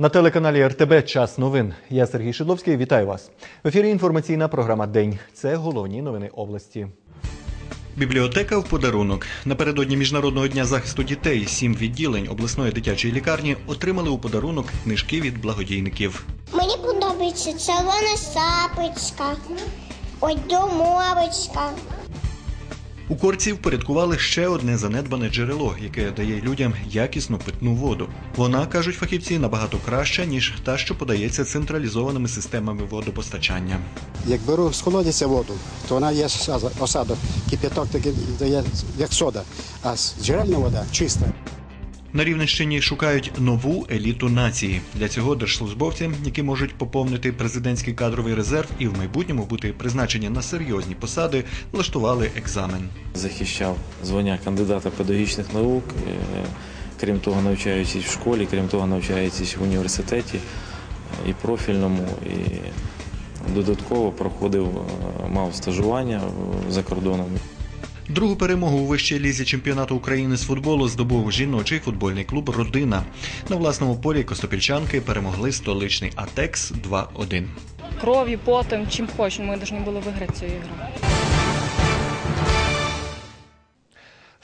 На телеканалі РТБ Час новин. Я Сергій Шидловський. Вітаю вас. В ефірі інформаційна програма День. Це головні новини області. Бібліотека в подарунок. Напередодні Міжнародного дня захисту дітей сім відділень обласної дитячої лікарні отримали у подарунок книжки від благодійників. Мені подобається червона шапочка, ой, домовочка. У корці впорядкували ще одне занедбане джерело, яке дає людям якісну питну воду. Вона, кажуть фахівці, набагато краща, ніж та, що подається централізованими системами водопостачання. Як беру з колодязя воду, то вона є осадок, кип'яток такий як сода, а джерельна вода чиста. На Рівненщині шукають нову еліту нації. Для цього держслужбовці, які можуть поповнити президентський кадровий резерв і в майбутньому бути призначені на серйозні посади, влаштували екзамен. захищав звання кандидата педагогічних наук. е, Крім того, навчаючись в школі, крім того, навчаючись в університеті е, і профільному, і додатково проходив, е, мав стажування за кордоном. Другу перемогу у вищій лізі чемпіонату України з футболу здобув жіночий футбольний клуб Родина. На власному полі костопільчанки перемогли столичний Атекс 2-1. кровью, потом, чем хочешь. Мы должны были выиграть всю игру.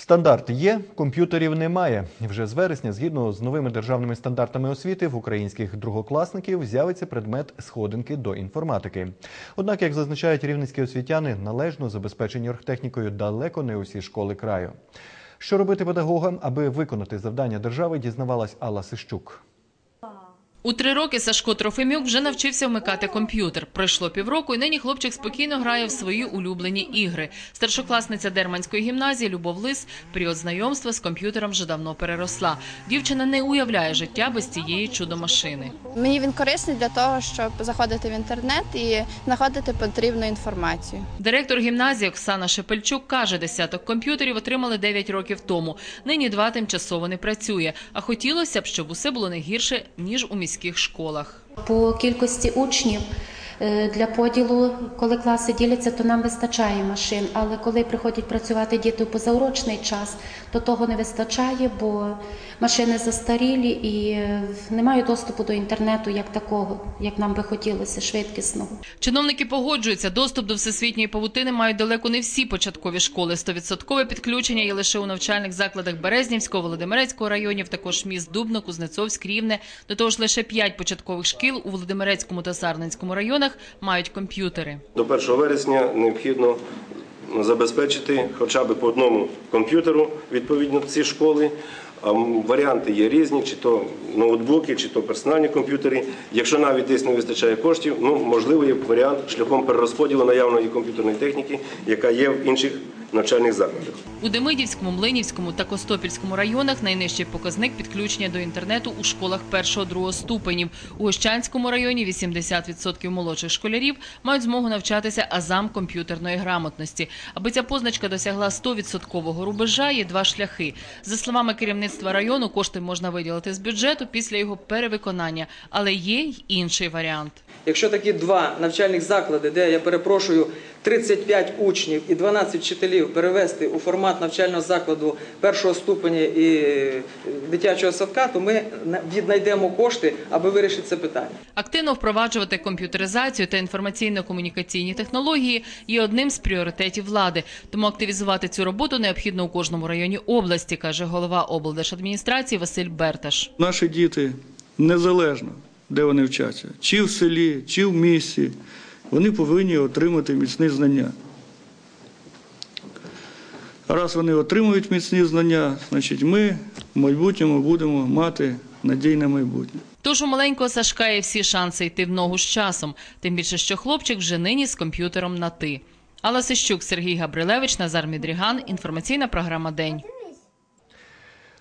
Стандарт є, комп'ютерів немає. Вже з вересня, згідно з новими державними стандартами освіти, в українських другокласників з'явиться предмет сходинки до інформатики. Однак, як зазначають рівненські освітяни, належно забезпечені оргтехнікою далеко не усі школи краю. Що робити педагогам, аби виконати завдання держави, дізнавалась Алла Сищук. У три роки Сашко Трофимюк вже навчився вмикати комп'ютер. Пройшло півроку, і нині хлопчик спокійно грає в свої улюблені ігри. Старшокласниця Дерманської гімназії Любов Лис період знайомства з комп'ютером вже давно переросла. Дівчина не уявляє життя без цієї чудо-машини. Мені він корисний для того, щоб заходити в інтернет і знаходити потрібну інформацію. Директор гімназії Оксана Шепельчук каже, десяток комп'ютерів отримали 9 років тому. Нині два тимчасово не працює. А хотілося б, щоб усе було не гірше ніж у міських школах. По кількості учнів для поділу, коли класи діляться, то нам вистачає машин. Але коли приходять працювати діти у позаурочний час, то того не вистачає, бо машини застарілі і е, немає доступу до інтернету як такого, як нам би хотілося, швидкісного. Чиновники погоджуються, доступ до всесвітньої павутини мають далеко не всі початкові школи. Стовідсоткове підключення є лише у навчальних закладах Березнівського, Володимирецького районів, також міст Дубно, Кузнецовськ, Рівне. До того ж, лише п'ять початкових шкіл у Володимирецькому та Сарненському районах мають комп'ютери. До 1 вересня необхідно забезпечити хоча б по одному комп'ютеру відповідно ці школи. А Варіанти є різні, чи то ноутбуки, чи то персональні комп'ютери. Якщо навіть десь не вистачає коштів, ну можливо є варіант шляхом перерозподілу наявної комп'ютерної техніки, яка є в інших навчальних закладах. У Демидівському, Млинівському та Костопільському районах найнижчий показник підключення до інтернету у школах першого-другого ступенів. У Гощанському районі 80% молодших школярів мають змогу навчатися азам комп'ютерної грамотності. Аби ця позначка досягла 100% рубежа, є два шляхи. За словами керівництва району, кошти можна виділити з бюджету після його перевиконання, але є й інший варіант. Якщо такі два навчальних заклади, де я перепрошую 35 учнів і 12 вчителів перевести у формат навчального закладу першого ступеня і е, дитячого садка, то ми віднайдемо кошти, аби вирішити це питання. Активно впроваджувати комп'ютеризацію та інформаційно-комунікаційні технології є одним з пріоритетів влади. Тому активізувати цю роботу необхідно у кожному районі області, каже голова облдержадміністрації Василь Берташ. Наші діти незалежно, де вони вчаться, чи в селі, чи в місті, вони повинні отримати міцні знання. Раз вони отримують міцні знання, значить ми в майбутньому будемо мати надійне майбутнє. Тож у маленького Сашка є всі шанси йти в ногу з часом, тим більше, що хлопчик вже нині з комп'ютером на ти. Алла Сищук, Сергій Габрилевич, Назар Мідріган. Інформаційна програма День.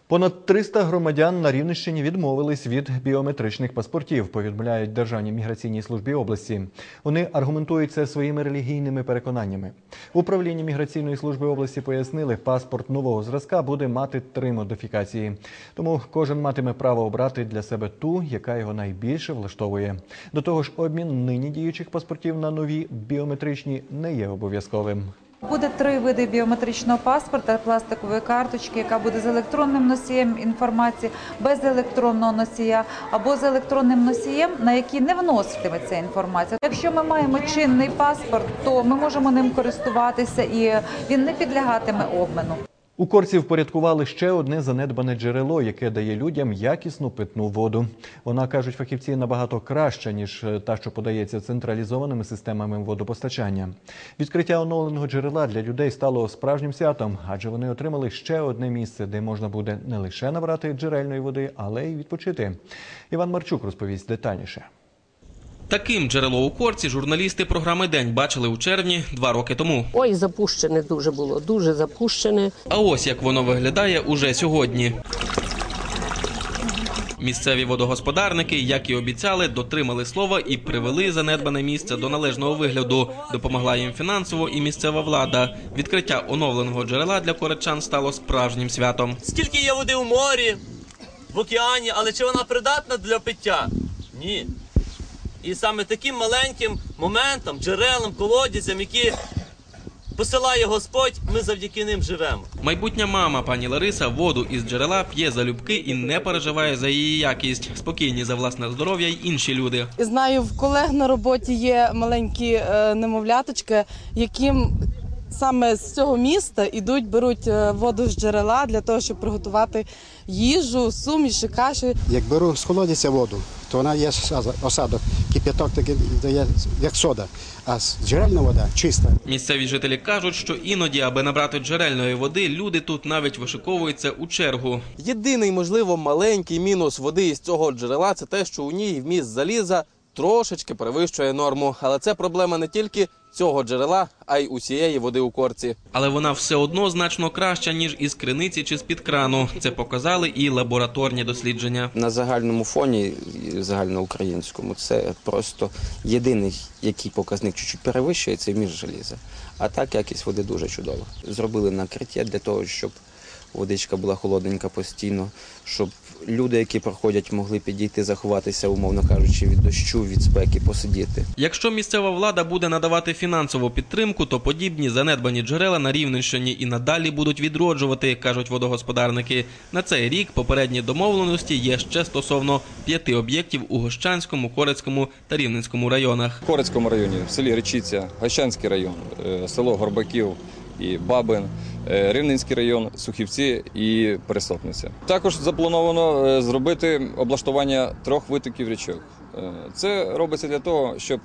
Понад 300 громадян на Рівненщині відмовились від біометричних паспортів, повідомляють Державній міграційній службі області. Вони аргументують це своїми релігійними переконаннями. В управлінні міграційної служби області пояснили, паспорт нового зразка буде мати три модифікації. Тому кожен матиме право обрати для себе ту, яка його найбільше влаштовує. До того ж, обмін нині діючих паспортів на нові біометричні не є обов'язковим. Буде три види біометричного паспорта, пластикової карточки, яка буде з електронним носієм інформації, без електронного носія або з електронним носієм, на який не вноситиметься інформація. Якщо ми маємо чинний паспорт, то ми можемо ним користуватися і він не підлягатиме обміну. У Корці впорядкували ще одне занедбане джерело, яке дає людям якісну питну воду. Вона кажуть фахівці набагато краща ніж е, та, що подається централізованими системами водопостачання. Відкриття оновленого джерела для людей стало справжнім святом, адже вони отримали ще одне місце, де можна буде не лише набрати джерельної води, але й відпочити. Іван Марчук розповість детальніше. Таким джерело у корці журналісти програми День бачили у червні два роки тому. Ой, запущене дуже було, дуже запущене. А ось як воно виглядає уже сьогодні. Місцеві водогосподарники, як і обіцяли, дотримали слова і привели занедбане місце до належного вигляду. Допомогла їм фінансово і місцева влада. Відкриття оновленого джерела для коречан стало справжнім святом. Скільки є води у морі, в океані, але чи вона придатна для пиття? Ні. І саме таким маленьким моментом, джерелам, колодязям, які посилає Господь, ми завдяки ним живемо. Майбутня мама пані Лариса воду із джерела п'є залюбки і не переживає за її якість. Спокійні за власне здоров'я й інші люди. Знаю, в колег на роботі є маленькі е, немовляточки, яким саме з цього міста ідуть, беруть е, воду з джерела для того, щоб приготувати їжу, суміші, каші. Як беру з колодязя воду, то вона є осадок, кип'яток такий дає, як сода, а джерельна вода чиста. Місцеві жителі кажуть, що іноді, аби набрати джерельної води, люди тут навіть вишиковуються у чергу. Єдиний, можливо, маленький мінус води із цього джерела це те, що у ній вміст заліза трошечки перевищує норму. Але це проблема не тільки цього джерела, а й усієї води у корці. Але вона все одно значно краща, ніж із криниці чи з-під крану. Це показали і лабораторні дослідження. На загальному фоні, загальноукраїнському, це просто єдиний, який показник чуть-чуть перевищує, це вміст желіза. А так якість води дуже чудова. Зробили накриття для того, щоб водичка була холодненька постійно, щоб люди, які проходять, могли підійти, заховатися, умовно кажучи, від дощу, від спеки, посидіти. Якщо місцева влада буде надавати фінансову підтримку, то подібні занедбані джерела на Рівненщині і надалі будуть відроджувати, кажуть водогосподарники. На цей рік попередні домовленості є ще стосовно п'яти об'єктів у Гощанському, Корецькому та Рівненському районах. В Корецькому районі, в селі Речиця, Гощанський район, е, село Горбаків і Бабин, е, Рівненський район, Сухівці і Пересопниця. Також заплановано е, зробити облаштування трьох витоків річок. Е, Це робиться для того, щоб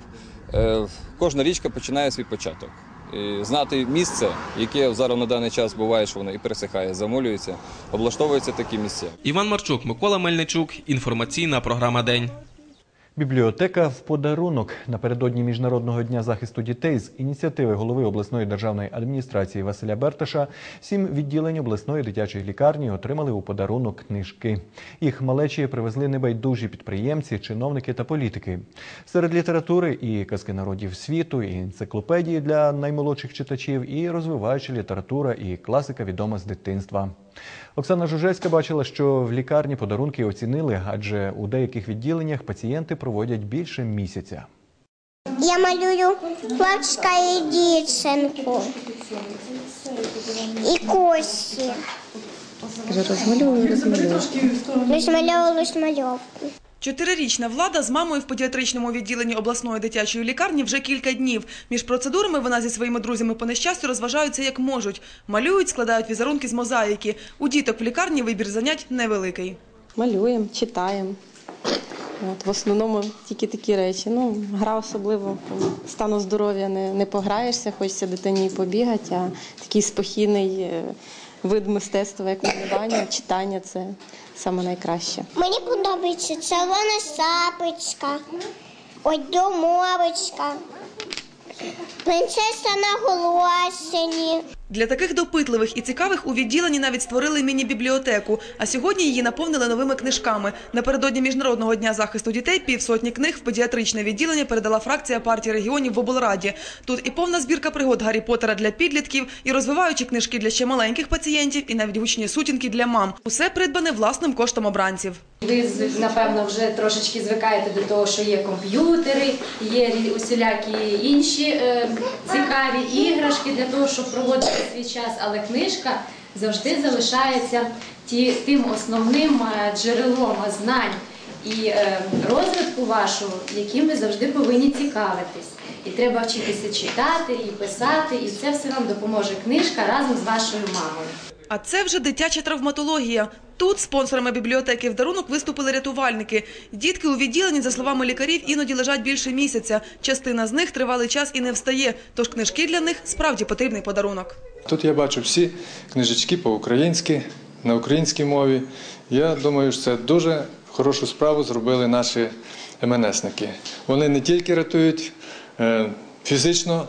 кожна річка починає свій початок. І знати місце, яке зараз на даний час буває, що воно і пересихає, замолюється, облаштовуються такі місця. Іван Марчук, Микола Мельничук. Інформаційна програма День. Бібліотека в подарунок напередодні міжнародного дня захисту дітей з ініціативи голови обласної державної адміністрації Василя Берташа сім відділень обласної дитячої лікарні отримали у подарунок книжки. Їх малечі привезли небайдужі підприємці, чиновники та політики. Серед літератури і казки народів світу, і енциклопедії для наймолодших читачів, і розвиваюча література і класика відома з дитинства. Оксана Жужецька бачила, що в лікарні подарунки оцінили, адже у деяких відділеннях пацієнти проводять більше місяця. Я малюю хлопчика і дівчинку. І косі. Розмальовую, розмальовую. Розмальовую розмальовку. Чотирирічна влада з мамою в педіатричному відділенні обласної дитячої лікарні вже кілька днів. Між процедурами вона зі своїми друзями по нещастю розважаються як можуть. Малюють, складають візерунки з мозаїки. У діток в лікарні вибір занять невеликий. Малюємо, читаємо. В основному тільки такі речі. Ну, гра особливо стану здоров'я не, не пограєшся, хочеться дитині побігати, а такий спокійний е, вид мистецтва, як малювання, читання це саме найкраще. Мені подобається червона сапочка, ось домовочка, принцеса на голосині. Для таких допитливих і цікавих у відділенні навіть створили міні-бібліотеку, а сьогодні її наповнили новими книжками. Напередодні Міжнародного дня захисту дітей півсотні книг в педіатричне відділення передала фракція партії регіонів в облраді. Тут і повна збірка пригод Гаррі Поттера для підлітків, і розвиваючі книжки для ще маленьких пацієнтів, і навіть гучні сутінки для мам. Усе придбане власним коштом обранців. Ви напевно вже трошечки звикаєте до того, що є комп'ютери, є усілякі інші е, цікаві іграшки для того, щоб проводити свій час, але книжка завжди залишається ті, тим основним е, джерелом знань і е, розвитку вашого, яким ви завжди повинні цікавитись. І треба вчитися читати і писати, і це все вам допоможе книжка разом з вашою мамою. А це вже дитяча травматологія. Тут спонсорами бібліотеки в дарунок виступили рятувальники. Дітки у відділенні, за словами лікарів, іноді лежать більше місяця. Частина з них тривалий час і не встає, тож книжки для них справді потрібний подарунок. Тут я бачу всі книжечки по-українськи, на українській мові. Я думаю, що це дуже хорошу справу зробили наші МНСники. Вони не тільки рятують е, фізично,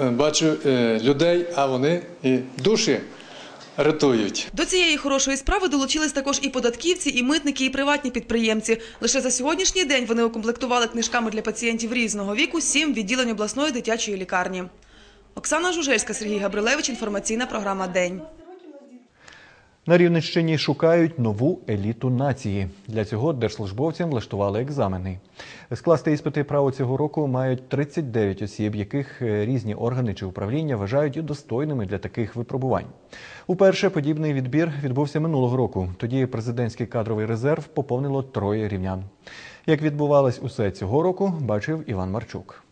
е, бачу е, людей, а вони і душі рятують. До цієї хорошої справи долучились також і податківці, і митники, і приватні підприємці. Лише за сьогоднішній день вони укомплектували книжками для пацієнтів різного віку сім відділень обласної дитячої лікарні. Оксана Жужельська, Сергій Габрилевич. Інформаційна програма День. На Рівненщині шукають нову еліту нації. Для цього держслужбовцям влаштували екзамени. Скласти іспити право цього року мають 39 осіб, яких е, різні органи чи управління вважають достойними для таких випробувань. Уперше подібний відбір відбувся минулого року. Тоді президентський кадровий резерв поповнило троє рівнян. Як відбувалось усе цього року, бачив Іван Марчук.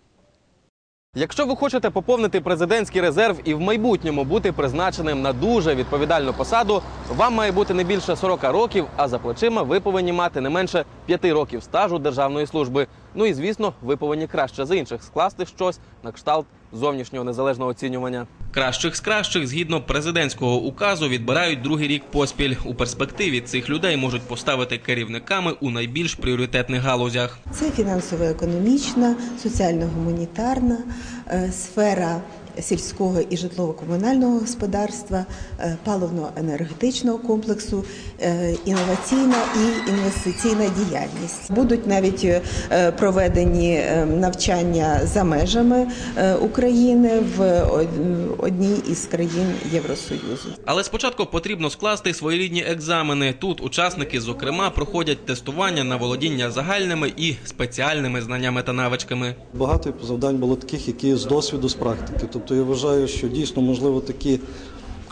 Якщо ви хочете поповнити президентський резерв і в майбутньому бути призначеним на дуже відповідальну посаду, вам має бути не більше 40 років, а за плечима ви повинні мати не менше 5 років стажу державної служби. Ну і звісно, ви повинні краще за інших скласти щось на кшталт зовнішнього незалежного оцінювання. Кращих з кращих, згідно президентського указу, відбирають другий рік поспіль. У перспективі цих людей можуть поставити керівниками у найбільш пріоритетних галузях. Це фінансово-економічна, соціально-гуманітарна е, сфера сільського і житлово-комунального господарства, е, паливно-енергетичного комплексу, е, інноваційна і інвестиційна діяльність. Будуть навіть е, проведені навчання за межами України в одній із країн Євросоюзу. Але спочатку потрібно скласти своєрідні екзамени. Тут учасники, зокрема, проходять тестування на володіння загальними і спеціальними знаннями та навичками. Багато завдань було таких, які з досвіду, з практики. Тобто я вважаю, що дійсно можливо такі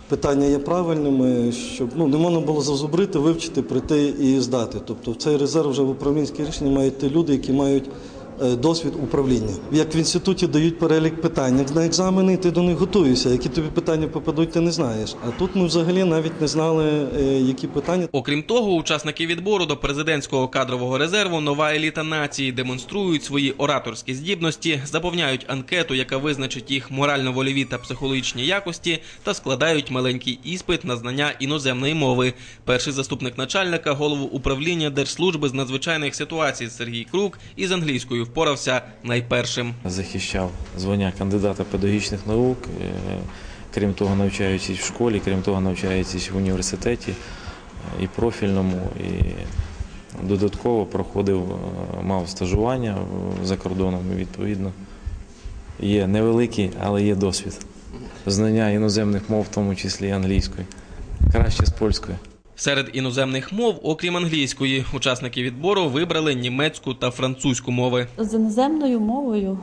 питання є правильними, щоб ну не можна було зазубрити, вивчити, прийти і здати. Тобто в цей резерв вже в управлінське рішення мають ті люди, які мають досвід управління. Як в інституті дають перелік питань на екзамени, ти до них готуєшся. Які тобі питання попадуть, ти не знаєш. А тут ми взагалі навіть не знали, е, які питання. Окрім того, учасники відбору до президентського кадрового резерву нова еліта нації демонструють свої ораторські здібності, заповняють анкету, яка визначить їх морально-вольові та психологічні якості, та складають маленький іспит на знання іноземної мови. Перший заступник начальника, голову управління Держслужби з надзвичайних ситуацій Сергій Крук із англійською впорався найпершим. захищав звання кандидата педагогічних наук. е, Крім того, навчаючись в школі, крім того, навчаючись в університеті е, і профільному, і додатково проходив, е, мав стажування за кордоном. Відповідно, є невеликий, але є досвід. Знання іноземних мов, в тому числі і англійської, краще з польської. Серед іноземних мов, окрім англійської, учасники відбору вибрали німецьку та французьку мови. З іноземною мовою,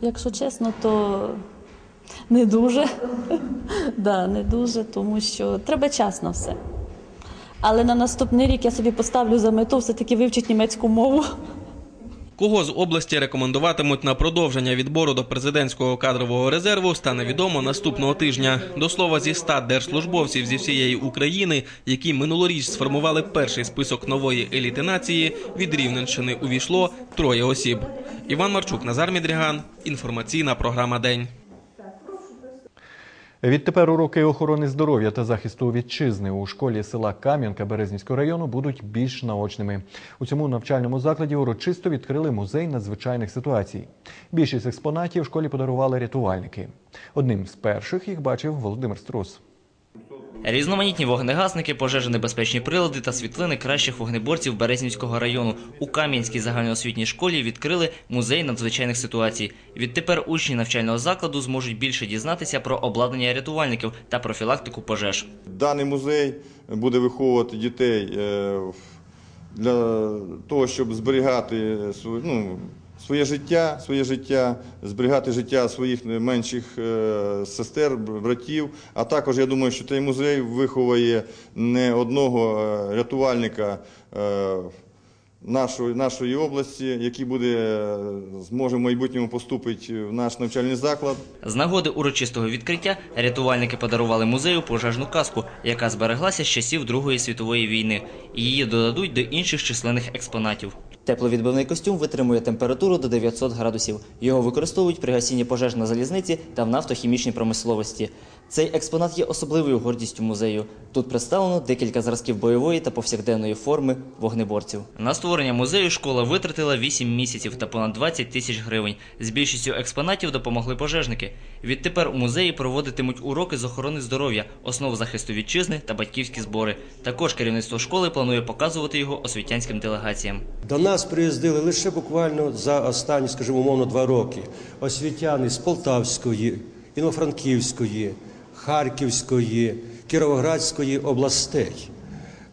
якщо чесно, то не дуже. да, не дуже, тому що треба час на все. Але на наступний рік я собі поставлю за мету все-таки вивчити німецьку мову. Кого з області рекомендуватимуть на продовження відбору до президентського кадрового резерву, стане відомо наступного тижня. До слова, зі 100 держслужбовців зі всієї України, які минулоріч сформували перший список нової еліти нації, від Рівненщини увійшло троє осіб. Іван Марчук, Назар Мідріган. Інформаційна програма День. Відтепер уроки охорони здоров'я та захисту вітчизни у школі села Кам'янка Березнівського району будуть більш наочними. У цьому навчальному закладі урочисто відкрили музей надзвичайних ситуацій. Більшість експонатів школі подарували рятувальники. Одним з перших їх бачив Володимир Струс. Різноманітні вогнегасники, пожежонебезпечні прилади та світлини кращих вогнеборців Березнівського району у Кам'янській загальноосвітній школі відкрили музей надзвичайних ситуацій. Відтепер учні навчального закладу зможуть більше дізнатися про обладнання рятувальників та профілактику пожеж. Даний музей буде виховувати дітей е, для того, щоб зберігати ну, своє життя, своє життя, зберігати життя своїх менших е, сестер, братів. А також я думаю, що цей музей виховує не одного е, рятувальника. е, Нашої, нашої області, який буде зможе в майбутньому поступити в наш навчальний заклад. З нагоди урочистого відкриття рятувальники подарували музею пожежну каску, яка збереглася з часів Другої світової війни. Її додадуть до інших численних експонатів. Тепловідбивний костюм витримує температуру до 900 градусів. Його використовують при гасінні пожеж на залізниці та в нафтохімічній промисловості. Цей експонат є особливою гордістю музею. Тут представлено декілька зразків бойової та повсякденної форми вогнеборців. На створення музею школа витратила 8 місяців та понад 20 тисяч гривень. З більшістю експонатів допомогли пожежники. Відтепер у музеї проводитимуть уроки з охорони здоров'я, основ захисту вітчизни та батьківські збори. Також керівництво школи планує показувати його освітянським делегаціям. Нас приїздили лише буквально за останні, скажімо, умовно, два роки освітяни з Полтавської, Івано-Франківської, Харківської, Кіровоградської областей.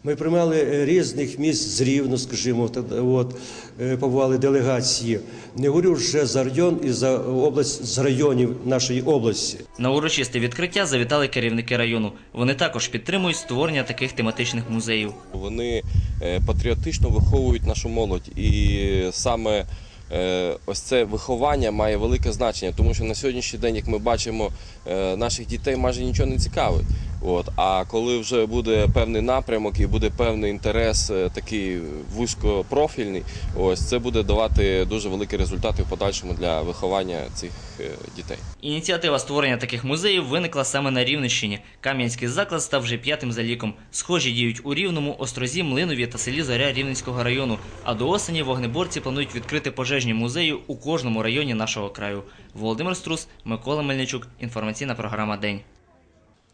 Ми приймали е, різних міст з Рівно, скажімо, та- от, е, побували делегації. Не говорю вже за район і за область з районів нашої області. На урочисте відкриття завітали керівники району. Вони також підтримують створення таких тематичних музеїв. Вони е, патріотично виховують нашу молодь, і саме е, ось це виховання має велике значення, тому що на сьогоднішній день, як ми бачимо, е, наших дітей майже нічого не цікавить. От а коли вже буде певний напрямок і буде певний інтерес, е, такий вузькопрофільний, ось це буде давати дуже великі результати в подальшому для виховання цих е, дітей. Ініціатива створення таких музеїв виникла саме на Рівненщині. Кам'янський заклад став вже п'ятим за ліком. Схожі діють у Рівному, Острозі, Млинові та селі Зоря Рівненського району. А до осені вогнеборці планують відкрити пожежні музеї у кожному районі нашого краю. Володимир Струс, Микола Мельничук. Інформаційна програма День.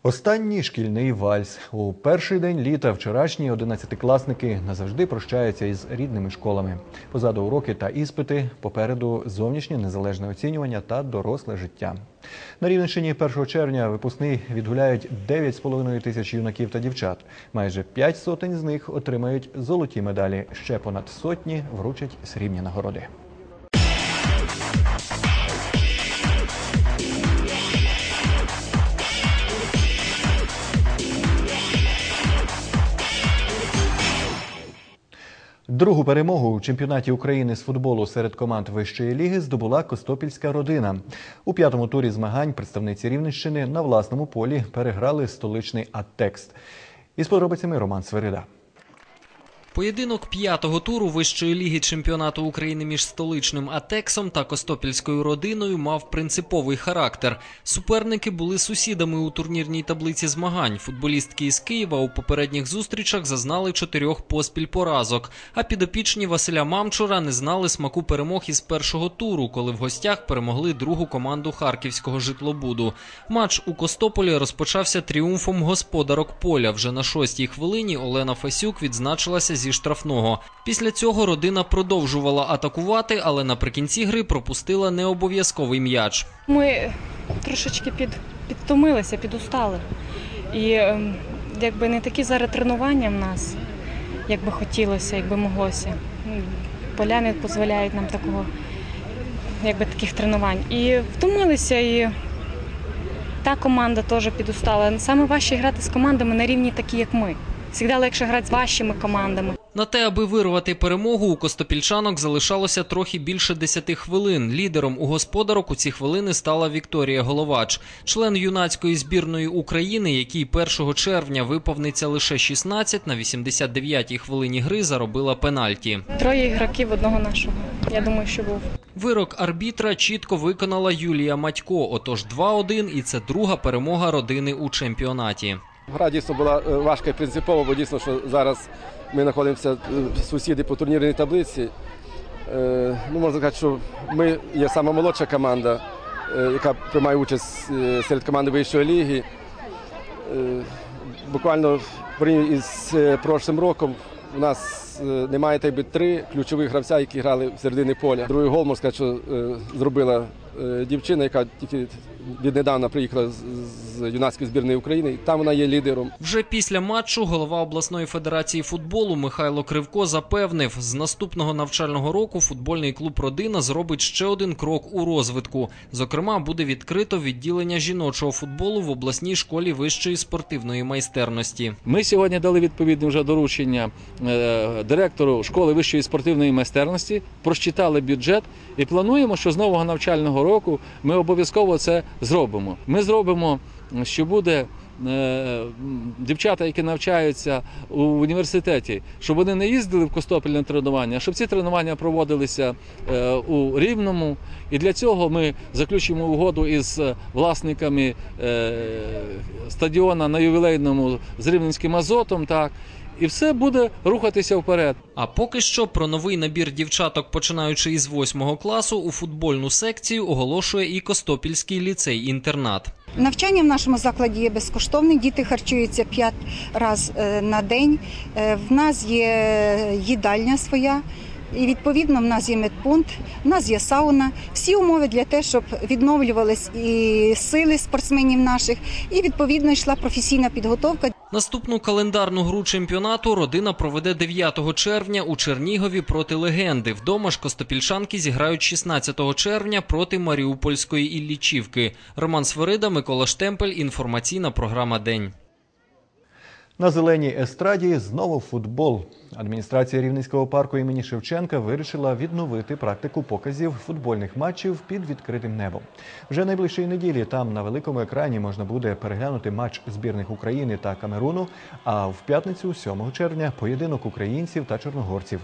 Останній шкільний вальс. У перший день літа вчорашні одинадцятикласники назавжди прощаються із рідними школами. Позаду уроки та іспити, попереду зовнішнє незалежне оцінювання та доросле життя. На Рівненщині 1 червня випускний відгуляють 9,5 тисяч юнаків та дівчат. Майже 5 сотень з них отримають золоті медалі. Ще понад сотні вручать срібні нагороди. Другу перемогу у чемпіонаті України з футболу серед команд вищої ліги здобула Костопільська родина. У п'ятому турі змагань представниці Рівненщини на власному полі переграли столичний Аттекст. Із подробицями Роман Сверида. Поєдинок п'ятого туру вищої ліги чемпіонату України між столичним Атексом та Костопільською родиною мав принциповий характер. Суперники були сусідами у турнірній таблиці змагань. Футболістки із Києва у попередніх зустрічах зазнали чотирьох поспіль поразок. А підопічні Василя Мамчура не знали смаку перемог із першого туру, коли в гостях перемогли другу команду харківського житлобуду. Матч у Костополі розпочався тріумфом господарок поля. Вже на шостій хвилині Олена Фасюк відзначилася зі штрафного. Після цього родина продовжувала атакувати, але наприкінці гри пропустила необов'язковий м'яч. Ми трошечки під, підтомилися, підустали. І ем, якби не такі зараз тренування в нас, як би хотілося, як би моглося. Поля не дозволяють нам такого, якби таких тренувань. І втомилися, і та команда теж підустала. Саме важче грати з командами на рівні такі, як ми. Завжди легше грати з важчими командами. На те, аби вирвати перемогу, у костопільчанок залишалося трохи більше 10 хвилин. Лідером у господарок у ці хвилини стала Вікторія Головач, член юнацької збірної України, який 1 червня виповниться лише 16, на 89-й хвилині гри заробила пенальті. Троє ігроків одного нашого. Я думаю, що був. Вирок арбітра чітко виконала Юлія Матько. Отож 2-1 і це друга перемога родини у чемпіонаті. Гра дійсно була е, важка і принципова, бо дійсно, що зараз ми знаходимося е, сусіди по турнірній таблиці. Е, Ну, можна сказати, що ми є сама молодша команда, яка приймає участь серед команди вищої ліги. Буквально порівняно із прошлим роком у нас е, немає би три ключових гравця, які грали в середині поля. Другий гол, можна сказати, що е, зробила е, дівчина, яка тільки віднедавна приїхала з, юнацької збірної України, і там вона є лідером. Вже після матчу голова обласної федерації футболу Михайло Кривко запевнив, з наступного навчального року футбольний клуб Родина зробить ще один крок у розвитку. Зокрема, буде відкрито відділення жіночого футболу в обласній школі вищої спортивної майстерності. Ми сьогодні дали відповідне вже доручення директору школи вищої спортивної майстерності, просчитали бюджет і плануємо, що з нового навчального року ми обов'язково це зробимо. Ми зробимо, що буде. е, Дівчата, які навчаються у університеті, щоб вони не їздили в Костопіль на тренування, щоб ці тренування проводилися е, у Рівному. І для цього ми заключимо угоду із е, власниками стадіона на ювілейному з Рівненським азотом. Так, і все буде рухатися вперед. А поки що про новий набір дівчаток, починаючи із восьмого класу, у футбольну секцію оголошує і Костопільський ліцей-інтернат. Навчання в нашому закладі є безкоштовне. Діти харчуються 5 разів на день. Е, В нас є їдальня своя. І відповідно в нас є медпункт, в нас є сауна. Всі умови для того, щоб відновлювались і сили спортсменів наших, і відповідно йшла професійна підготовка. Наступну календарну гру чемпіонату родина проведе 9 червня у Чернігові проти легенди. Вдома ж костопільшанки зіграють 16 червня проти Маріупольської Іллічівки. Роман Сверида, Микола Штемпель. Інформаційна програма День. На зеленій естраді знову футбол. Адміністрація Рівненського парку імені Шевченка вирішила відновити практику показів футбольних матчів під відкритим небом. Вже найближчої неділі там на великому екрані можна буде переглянути матч збірних України та Камеруну. А в п'ятницю, 7 червня, поєдинок українців та чорногорців.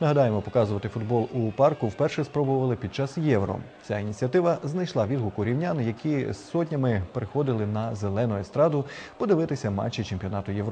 Нагадаємо, показувати футбол у парку вперше спробували під час євро. Ця ініціатива знайшла відгук у рівнян, які сотнями приходили на зелену естраду подивитися матчі чемпіонату